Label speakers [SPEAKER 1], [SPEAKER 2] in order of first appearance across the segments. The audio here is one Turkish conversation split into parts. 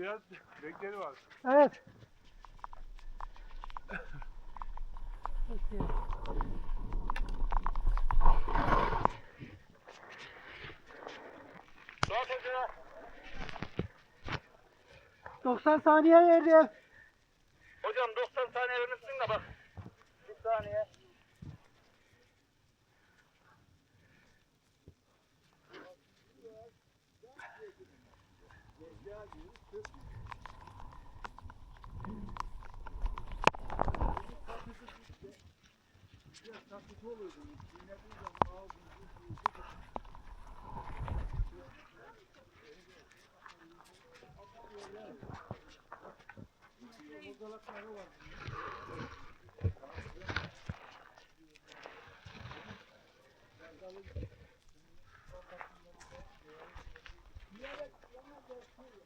[SPEAKER 1] Biraz renkleri var.
[SPEAKER 2] Evet. 90 saniye verdim.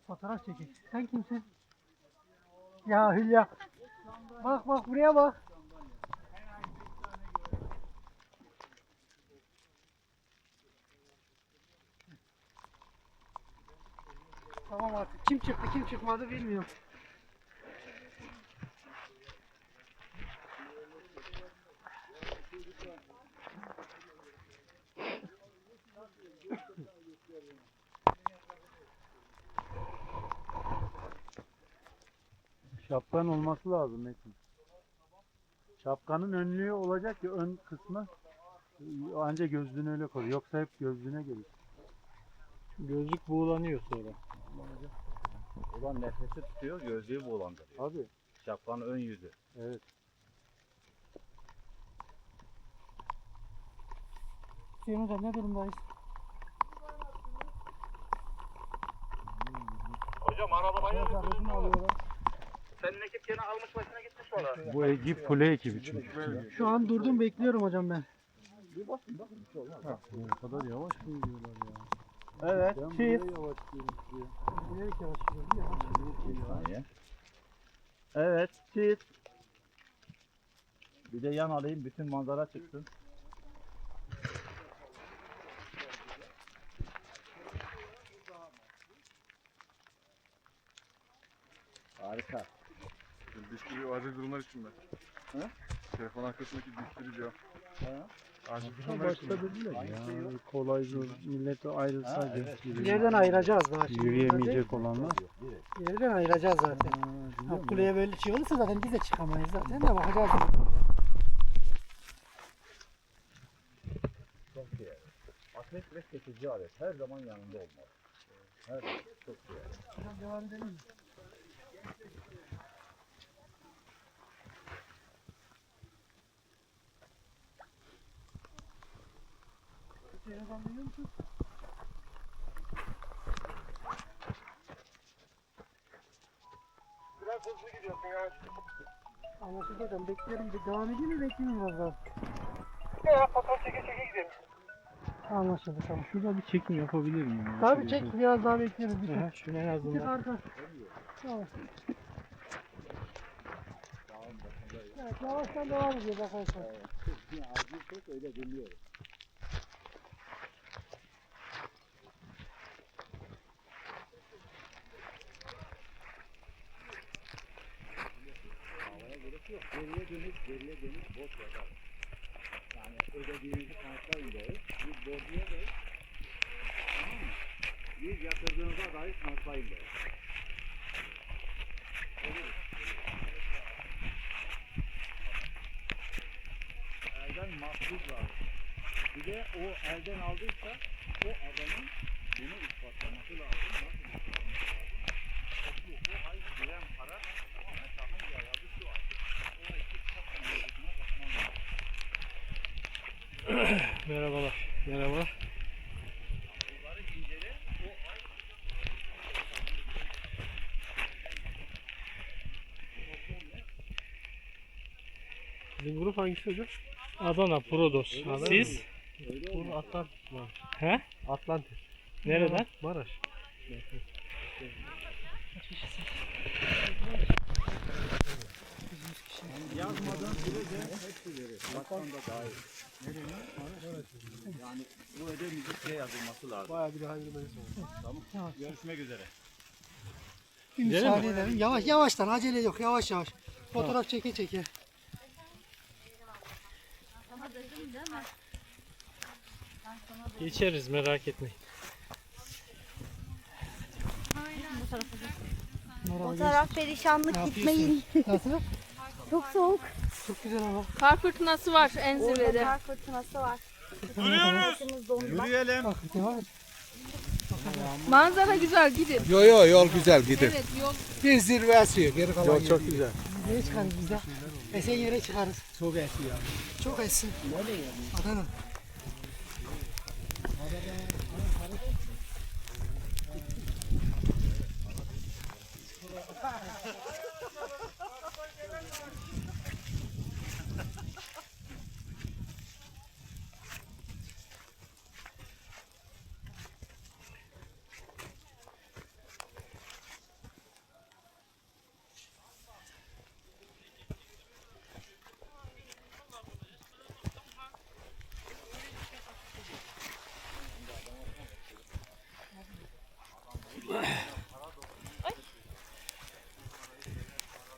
[SPEAKER 2] Fotoğraf çekik. Sen kimsin? Ya Hülya. Bak bak buraya bak. Tamam artık. Kim çıktı kim çıkmadı bilmiyorum.
[SPEAKER 3] Şapkanın olması lazım Metin. Şapkanın önlüğü olacak ki ön kısmı anca gözlüğünü öyle koy. Yoksa hep gözlüğüne gelir.
[SPEAKER 4] Gözlük buğulanıyor sonra.
[SPEAKER 5] Ulan nefesi tutuyor, gözlüğü bulandırıyor.
[SPEAKER 3] Abi
[SPEAKER 5] Şapkanın ön yüzü.
[SPEAKER 3] evet.
[SPEAKER 2] Hüseyin hocam ne durumdayız?
[SPEAKER 1] Hocam arabayı
[SPEAKER 2] alıyorum.
[SPEAKER 1] Senin ekip gene almış başına gitmiş oraya.
[SPEAKER 3] Bu ekip kule ekibi çünkü.
[SPEAKER 2] Şu an durdum bekliyorum hocam ben.
[SPEAKER 3] Ne kadar yavaş gidiyorlar ya.
[SPEAKER 2] Evet.
[SPEAKER 3] Ben
[SPEAKER 2] Çift.
[SPEAKER 3] bile yavaş
[SPEAKER 2] yavaş gidiyorum. Yavaş
[SPEAKER 5] Bir saniye. Evet, çift. Bir de yan alayım, bütün manzara çıksın. Harika.
[SPEAKER 1] Düştürüyor acil durumlar için mi?
[SPEAKER 5] He?
[SPEAKER 1] Telefon arkasındaki düştürücü.
[SPEAKER 5] Ha?
[SPEAKER 1] Acil durumlar için
[SPEAKER 3] Başta
[SPEAKER 1] mi?
[SPEAKER 3] dediler ya kolay zor millet ayrılsaydı.
[SPEAKER 5] Ha, evet.
[SPEAKER 2] İleriden ayıracağız daha. Şimdi
[SPEAKER 3] Yürüyemeyecek olanlar.
[SPEAKER 2] İleriden ayıracağız zaten.
[SPEAKER 3] Ha,
[SPEAKER 2] kuleye böyle şey olursa zaten biz de çıkamayız zaten de bakacağız.
[SPEAKER 5] Çok iyi. Ateş ve çekici alet her zaman yanında olmalı. Her zaman. Çok iyi.
[SPEAKER 2] Devam edelim mi? Telefon duyuyor musun?
[SPEAKER 1] Biraz hızlı gidiyorsun ya.
[SPEAKER 2] Anlaşıldı hocam. Bekliyorum. Bir devam edeyim mi bekleyeyim biraz daha?
[SPEAKER 1] Ya fotoğraf çeke çeke gidelim.
[SPEAKER 2] Anlaşıldı tamam.
[SPEAKER 4] Şurada bir çekim yapabilir miyim? ya?
[SPEAKER 2] Tabii çek biraz daha bekliyoruz. Bir
[SPEAKER 4] Ha, şunu en
[SPEAKER 2] tık
[SPEAKER 4] azından.
[SPEAKER 2] arka. Tamam. Evet yavaştan devam ediyor arkadaşlar.
[SPEAKER 5] Yok. Geriye dönüp, geriye dönüp bot yazar. Yani ödediğinizi kanıtlayın deyiz. Bir borcuya deyiz. Tamam mı? Bir yatırdığınıza dair kanıtlayın deyiz. elden mahsus var. Bir de o elden aldıysa o adamın bunu ispatlaması lazım. Nasıl ispatlaması lazım? Toplu o ay giren para tamamen tahmin yaradı şu ay. O ekip çok önemli bakman lazım.
[SPEAKER 4] Merhabalar. Merhaba. Bizim grup hangisi hocam? Adana Prodos. Siz?
[SPEAKER 2] Bunu Atlant.
[SPEAKER 4] He?
[SPEAKER 2] Atlantis.
[SPEAKER 4] Nereden?
[SPEAKER 2] Maraş.
[SPEAKER 5] Yazmadan sürece hepsi verir. Bakan da dahil. Yani bu öde müzikle yazılması lazım.
[SPEAKER 2] Bayağı bir hayırlı olsun.
[SPEAKER 5] Tamam. Görüşmek üzere.
[SPEAKER 2] Bir müsaade edelim. Yavaş yavaştan acele yok yavaş yavaş. Fotoğraf çeke çeke.
[SPEAKER 4] Geçeriz merak etmeyin.
[SPEAKER 6] O taraf perişanlık gitmeyin.
[SPEAKER 2] Nasıl?
[SPEAKER 6] Çok soğuk.
[SPEAKER 2] Çok güzel hava.
[SPEAKER 7] Kar fırtınası var en
[SPEAKER 6] Orada
[SPEAKER 7] zirvede.
[SPEAKER 6] kar fırtınası var.
[SPEAKER 2] Duruyoruz.
[SPEAKER 5] Yürüyelim.
[SPEAKER 2] Bak devam et.
[SPEAKER 7] Manzara güzel gidin.
[SPEAKER 8] Yo yo yol güzel gidin.
[SPEAKER 7] Evet yol
[SPEAKER 8] Bir zirve esiyor geri kalan
[SPEAKER 3] Yol çok güzel.
[SPEAKER 2] Nereye çıkarız biz de? Esen yere çıkarız.
[SPEAKER 8] Çok esiyor.
[SPEAKER 2] Çok essin. Adana.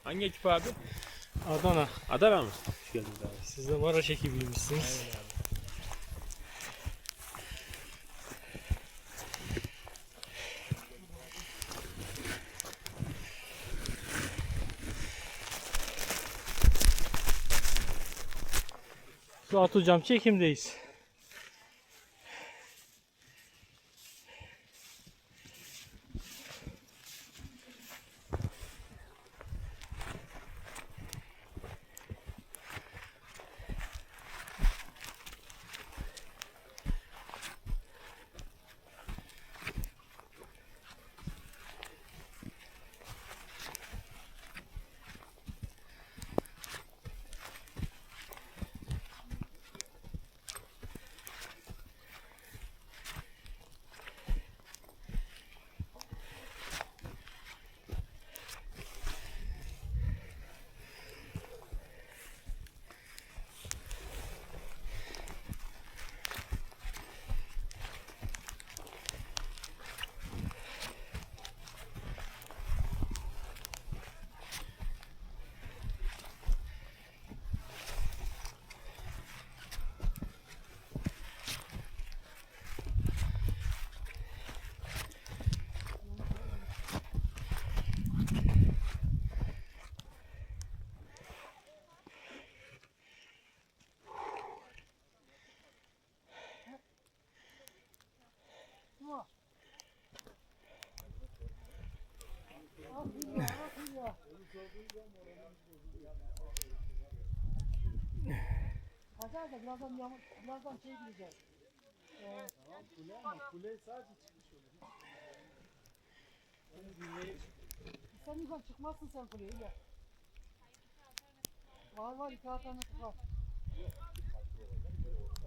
[SPEAKER 9] Hangi ekip abi?
[SPEAKER 4] Adana.
[SPEAKER 9] Adana mı? Hoş geldiniz abi.
[SPEAKER 4] Siz de Maraş ekibiymişsiniz. Suat hocam çekimdeyiz.
[SPEAKER 2] Hasan da birazdan yağmur, birazdan şey gideceğiz. Ee, Sen yukarı çıkmazsın sen kuleye ya. Var var iki alternatif var.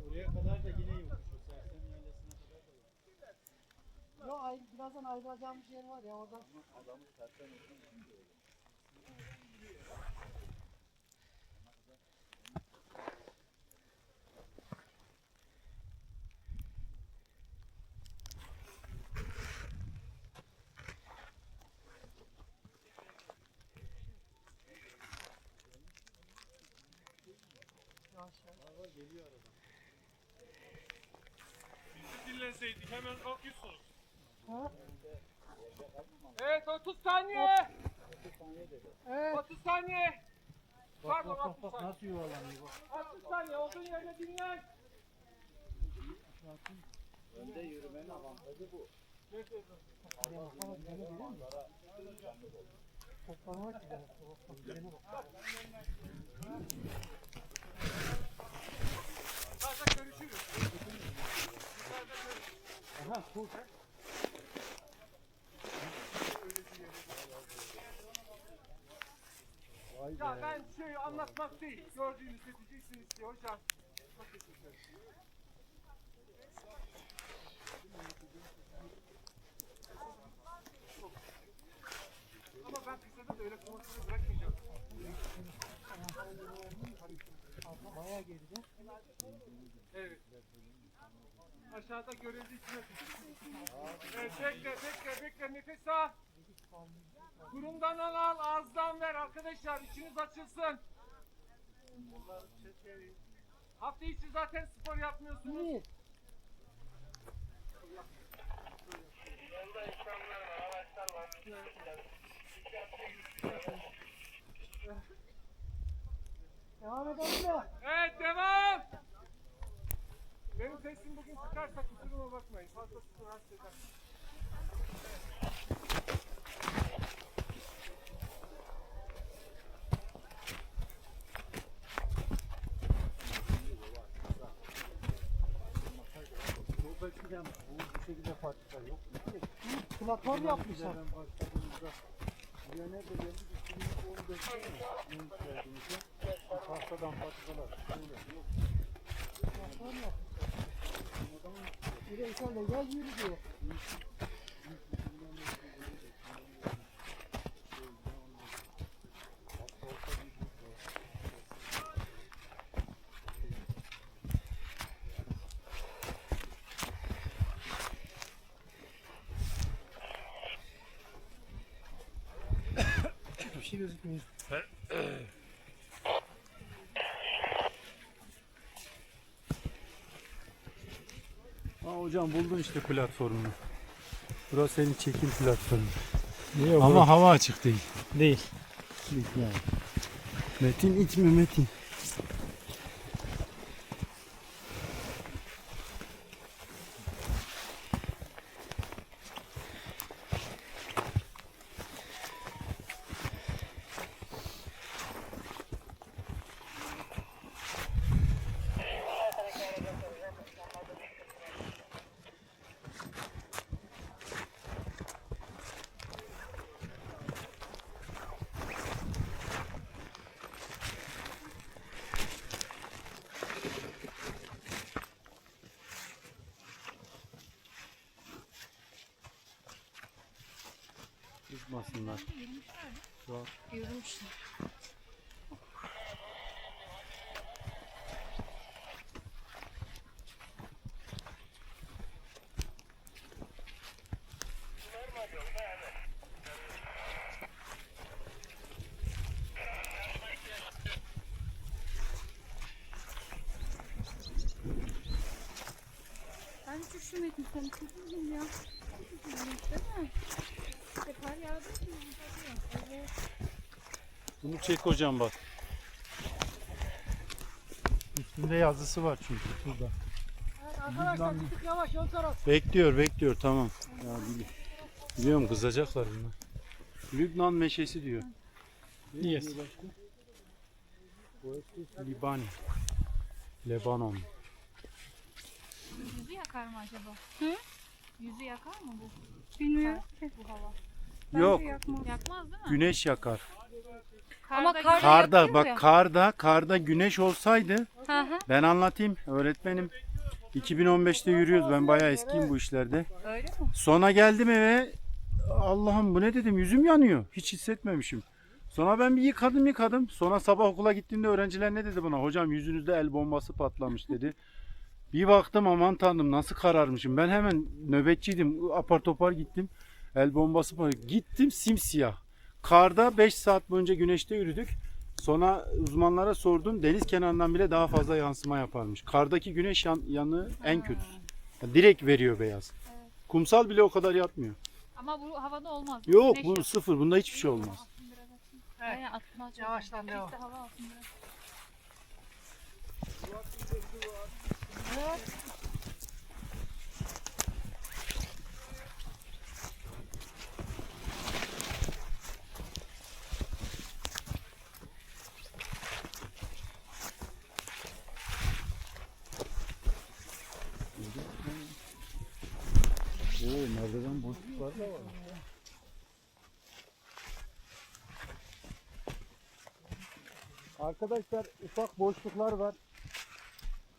[SPEAKER 5] Oraya kadar da yine yokuş. O Sersem Yaylası'na kadar da yokuş.
[SPEAKER 2] Yo ay, birazdan ayrılacağımız yer var ya oradan.
[SPEAKER 9] Dinlenseydik hemen kalkıyorsunuz.
[SPEAKER 2] Ha?
[SPEAKER 9] Evet 30 saniye.
[SPEAKER 2] Evet.
[SPEAKER 9] 30 saniye.
[SPEAKER 5] Bak bak bak, bak nasıl yuvarlanıyor bak.
[SPEAKER 9] 30 saniye olduğun yerde dinlen.
[SPEAKER 5] Önde yürümenin avantajı bu.
[SPEAKER 2] Toplama ki
[SPEAKER 5] Aha kur.
[SPEAKER 9] Ya ben şey anlatmak değil. Gördüğünüzü diyeceksiniz ki hocam. Ama ben kısada da öyle konuşmayı
[SPEAKER 2] Bayağı geride.
[SPEAKER 9] Evet. Aşağıda görüldüğü için. Evet bekle bekle bekle nefes al. Kurumdan al, ağızdan ver arkadaşlar. içiniz açılsın. Hafta içi zaten spor yapmıyorsunuz.
[SPEAKER 2] Devam edelim mi?
[SPEAKER 9] Evet devam. Benim sesim bugün çıkarsa kusuruma bakmayın. Fazla sizi rahatsız eder.
[SPEAKER 3] Buradakiden bu, bu şekilde farklar yok.
[SPEAKER 2] Platform yapmışlar.
[SPEAKER 3] Başladığımızda nerede geldik? 2015'te mi? Yunus geldiğimizde tahtadan patladılar.
[SPEAKER 2] Bireysel de gel yürü diyor.
[SPEAKER 4] Bir şey gözükmüyor.
[SPEAKER 3] Hocam buldun işte platformunu. Burası senin çekim platformu.
[SPEAKER 4] Niye
[SPEAKER 3] Ama hava açık değil.
[SPEAKER 4] değil.
[SPEAKER 3] Değil yani. Metin içme Metin. Tutmasınlar.
[SPEAKER 7] Yürümüşler. Ben hiç üşümedim. Sen üşümedin ya. Değil mi? İşte kar yağdı. Evet.
[SPEAKER 3] Bunu çek hocam bak. Üstünde yazısı var çünkü burada.
[SPEAKER 2] Evet, arkadaşlar bir tık yavaş ön taraf.
[SPEAKER 3] Bekliyor bekliyor tamam. Ya bili- biliyorum kızacaklar bunlar. Lübnan meşesi diyor.
[SPEAKER 4] Yes.
[SPEAKER 3] Libani. Lebanon.
[SPEAKER 7] Yüzü yakar mı acaba? Hı? Yüzü yakar mı bu?
[SPEAKER 6] Bilmiyorum.
[SPEAKER 7] Bu hava.
[SPEAKER 3] Yok
[SPEAKER 7] Yakmaz değil mi?
[SPEAKER 3] güneş yakar.
[SPEAKER 7] Ama
[SPEAKER 6] kar-
[SPEAKER 7] kar
[SPEAKER 3] Karda
[SPEAKER 7] yakıyor
[SPEAKER 3] bak
[SPEAKER 7] ya.
[SPEAKER 3] karda karda güneş olsaydı
[SPEAKER 7] Hı hı.
[SPEAKER 3] ben anlatayım öğretmenim. 2015'te yürüyoruz ben bayağı eskiyim bu işlerde.
[SPEAKER 7] Öyle mi?
[SPEAKER 3] Sonra geldim eve Allah'ım bu ne dedim yüzüm yanıyor. Hiç hissetmemişim. Sonra ben bir yıkadım yıkadım. Sonra sabah okula gittiğimde öğrenciler ne dedi bana? Hocam yüzünüzde el bombası patlamış dedi. Bir baktım aman tanrım nasıl kararmışım. Ben hemen nöbetçiydim. Apar topar gittim. El bombası patladı. Gittim simsiyah. Karda 5 saat boyunca güneşte yürüdük. Sonra uzmanlara sordum. Deniz kenarından bile daha fazla yansıma yaparmış. Kardaki güneş yan, yanığı en kötüsü. Yani direkt veriyor beyaz. Kumsal bile o kadar yapmıyor.
[SPEAKER 7] Ama bu havada olmaz.
[SPEAKER 3] Yok
[SPEAKER 7] Güneş
[SPEAKER 3] bu
[SPEAKER 7] yok.
[SPEAKER 3] sıfır. Bunda hiçbir şey olmaz.
[SPEAKER 7] Aynen atmaz.
[SPEAKER 2] Yavaştan devam.
[SPEAKER 3] Oo merdiven boşluklar da var. Arkadaşlar ufak boşluklar var.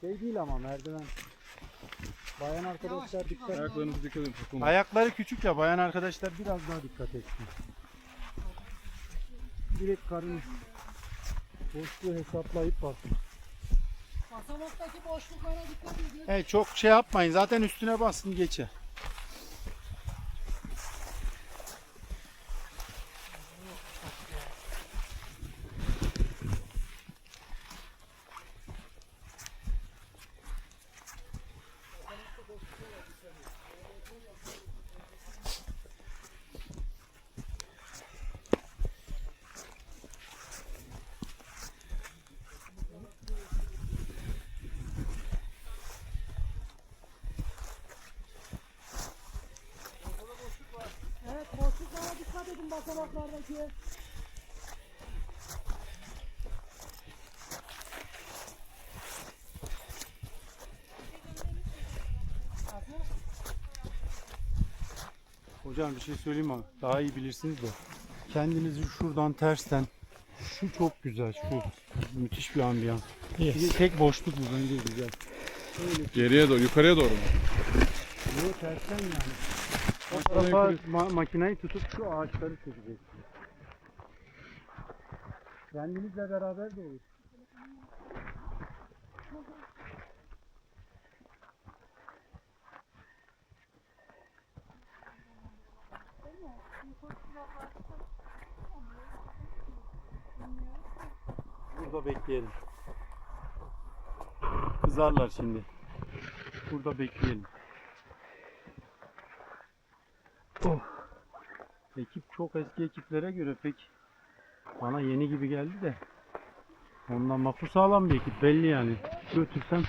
[SPEAKER 3] Şey değil ama merdiven. Bayan arkadaşlar dikkat
[SPEAKER 9] Ayaklarınızı dikkat edin. takılmayın.
[SPEAKER 3] Ayakları küçük ya bayan arkadaşlar biraz daha dikkat etsin. Direkt karın boşluğu hesaplayıp bakın.
[SPEAKER 2] Basamaktaki boşluklara dikkat edin.
[SPEAKER 3] Evet çok şey yapmayın zaten üstüne basın geçe. Hocam bir şey söyleyeyim mi? Daha iyi bilirsiniz de. Kendinizi şuradan tersten şu çok güzel şu müthiş bir ambiyans. Bir de
[SPEAKER 4] Yes.
[SPEAKER 3] tek boşluk bu bence güzel.
[SPEAKER 9] Geriye doğru, yukarıya doğru mu?
[SPEAKER 3] Yok tersten yani. Tarafa ma- makineyi tutup şu ağaçları çekeceksiniz. Kendinizle beraber de olur. Burada bekleyelim. Kızarlar şimdi. Burada bekleyelim. Oh. Ekip çok eski ekiplere göre pek bana yeni gibi geldi de. Ondan mahfuz sağlam bir ekip belli yani. Götürsem